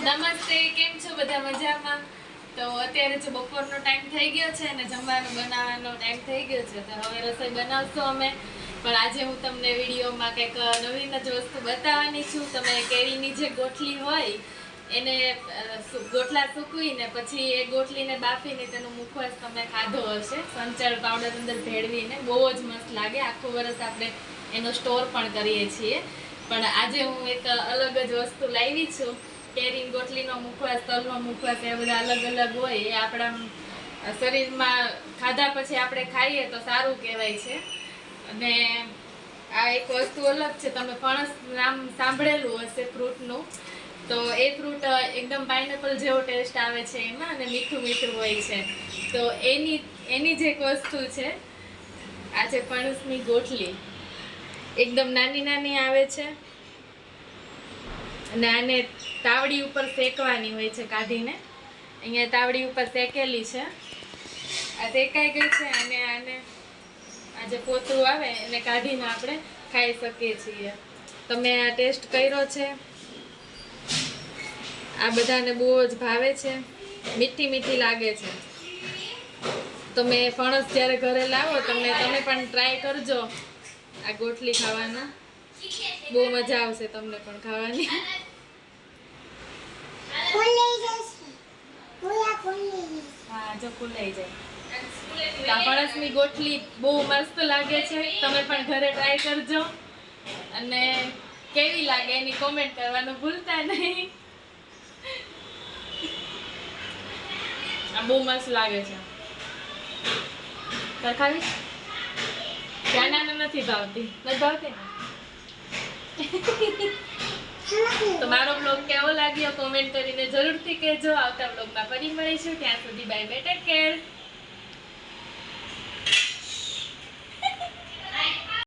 નમસ્તે, કેમ છો બધા મજામાં? તો અત્યારે જો બપોરનો ટાઈમ થઈ ગયો છે અને જમવાનું બનાવવાનો ટાઈમ થઈ ગયો છે, તો હવે રસોઈ બનાવશું અમે. પણ આજે હું તમને વિડીયોમાં કંઈક નવીન જ વસ્તુ બતાવવાની છું. તમે કેરીની જે ગોટલી હોય, એને ગોટલા સૂકવીને પછી એ ગોટલીને બાફીને તેનો મુખવાસ તમે ખાધો હશે. સંચળ પાવડર અંદર ભેળવીને બહુ જ મસ્ત લાગે. આખું વરસ આપણે એનો સ્ટોર પણ કરીએ છીએ. પણ આજે હું એક અલગ જ વસ્તુ લાવી છું. કેરી ગોટલીનો મુખવાસ તલનો મુખવાસ એ બધા અલગ અલગ હોય, એ આપણા શરીરમાં ખાધા પછી આપણે ખાઈએ તો સારું કહેવાય છે. અને આ એક વસ્તુ અલગ છે, તમે ફણસ નામ સાંભળેલું હશે ફ્રૂટનું. તો એ ફ્રૂટ એકદમ પાઇનેપલ જેવો ટેસ્ટ આવે છે એમાં અને મીઠું મીઠું હોય છે. તો એની એની જે એક વસ્તુ છે, આ છે ફણસની ગોટલી. એકદમ નાની નાની આવે છે. અને આને તાવડી ઉપર શેકવાની હોય છે કાઢીને. અહીંયા તાવડી ઉપર શેકેલી છે. આ શેકાઈ ગઈ છે, અને આને આ જે પોતરું આવે એને કાઢીને આપણે ખાઈ શકીએ છીએ. તમે આ ટેસ્ટ કર્યો છે? આ બધાને બહુ જ ભાવે છે. મીઠી મીઠી લાગે છે. તમે ફણસ જ્યારે ઘરે લાવો તમે તમે પણ ટ્રાય કરજો. આ ગોટલી ખાવાનું. બહુ મજા આવશે તમને પણ ખાવાની. હા, જો ખુલાઈ જાય. ફણસની ગોટલી બહુ મસ્ત લાગે છે. તમે પણ ઘરે ટ્રાય કરજો. અને કેવી લાગે એની કોમેન્ટ કરવાનું ભૂલતા નહીં. આ બહુ મસ્ત લાગે છે. તાર ખાવી? નાના નથી ભાવતી. નથી ભાવતી ને? તો મારો બ્લોગ કેવો લાગ્યો? કોમેન્ટ કરીને જરૂરથી કહેજો. આવતા બ્લોગમાં ફરી મળીશું. ત્યાં સુધી બાય બેટર કેર